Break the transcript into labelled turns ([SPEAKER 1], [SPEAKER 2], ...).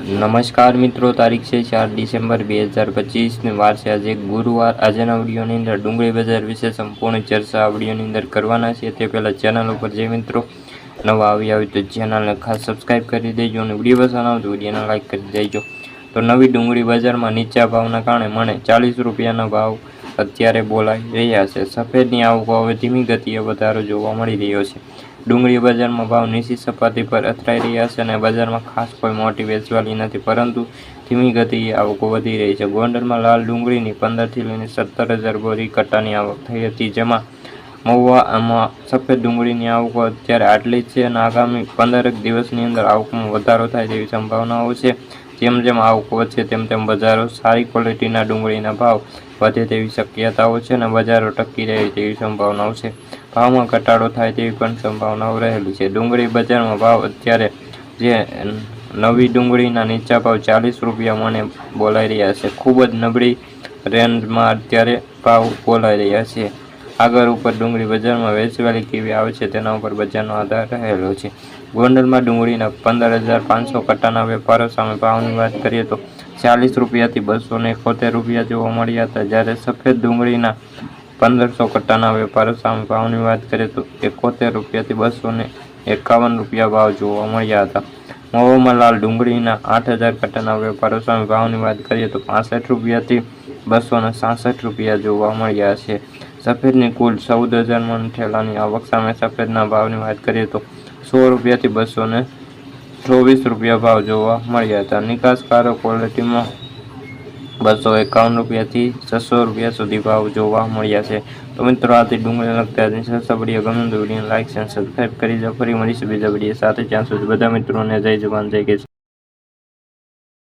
[SPEAKER 1] નમસ્કાર મિત્રો, તારીખ છે ચાર ડિસેમ્બર બે હજાર પચીસની વાર છે આજે ગુરુવાર આજના વિડીયોની અંદર ડુંગળી બજાર વિશે સંપૂર્ણ ચર્ચા આ વિડીયોની અંદર કરવાના છે. તે પહેલાં ચેનલ ઉપર જે મિત્રો નવા આવી આવી તો ચેનલને ખાસ સબસ્ક્રાઈબ કરી દેજો અને વીડિયો પસંદ આવે તો વિડીયોને લાઈક કરી દેજો. તો નવી ડુંગળી બજારમાં નીચા ભાવના કારણે મને ચાલીસ રૂપિયાનો ભાવ અત્યારે બોલાઈ રહ્યા છે. સફેદની આવકો હવે ધીમી ગતિએ વધારો જોવા મળી રહ્યો છે. ડુંગળી બજારમાં ભાવ નીચી સપાટી પર અથડાઈ રહ્યા છે અને બજારમાં ખાસ કોઈ મોટી વેચવાલી નથી, પરંતુ ધીમી ગતિએ આવકો વધી રહી છે. ગોંડલમાં લાલ ડુંગળીની પંદરથી લઈને સત્તર હજાર બોરી કટ્ટાની આવક થઈ હતી, જેમાં મહુવામાં સફેદ ડુંગળીની આવકો અત્યારે આટલી જ છે અને આગામી પંદરક દિવસની અંદર આવકમાં વધારો થાય તેવી સંભાવનાઓ છે. જેમ જેમ આવક વધશે, તેમ તેમ બજારો સારી ક્વોલિટીના ડુંગળીના ભાવ વધે તેવી શક્યતાઓ છે અને બજારો ટકી રહે તેવી સંભાવનાઓ છે. ભાવમાં ઘટાડો થાય તેવી પણ સંભાવનાઓ રહેલી છે. ડુંગળી બજારમાં ભાવ અત્યારે જે નવી ડુંગળીના નીચા ભાવ ચાલીસ રૂપિયા મને બોલાઈ રહ્યા છે. ખૂબ જ નબળી રેન્જમાં અત્યારે ભાવ બોલાઈ રહ્યા છે. આગળ ઉપર ડુંગળી બજારમાં વેચવાલી કેવી આવે છે તેના ઉપર બજારનો આધાર રહેલો છે. ગોંડલમાં ડુંગળીના પંદર હજાર પાંચસો કટ્ટાના વેપારો સામે ભાવની વાત કરીએ તો ચાલીસ રૂપિયાથી બસો ને એકોતેર રૂપિયા જોવા મળ્યા હતા. જ્યારે સફેદ ડુંગળીના પંદરસો કટ્ટાના વેપારો સામે ભાવની વાત કરીએ તો એકોતેર રૂપિયાથી બસો ને એકાવન રૂપિયા ભાવ જોવા મળ્યા હતા. મહુવામાં લાલ ડુંગળીના આઠ હજાર કટ્ટાના વેપારો સામે ભાવની વાત કરીએ તો પાસઠ રૂપિયાથી બસો ને સાસઠ રૂપિયા જોવા મળ્યા છે. સફેદની કુલ ચૌદ હજાર મણ ઠેલાની આવક સામે સફેદના ભાવની વાત કરીએ તો સો રૂપિયાથી બસો ને ચોવીસ રૂપિયા ભાવ જોવા મળ્યા હતા. નિકાસકારો ક્વોલિટીમાં બસો એકાવન રૂપિયાથી છસો રૂપિયા સુધી ભાવ જોવા મળ્યા છે. તો મિત્રો, આથી ડુંગળી લગતા સબડીએ ગમે વીડિયો લાઈક અને સબસ્ક્રાઈબ કરી દો. ફરી મળીશું બીજા વીડિયો સાથે. ત્યાં સુધી બધા મિત્રોને જય જવાન, જય કિસાન.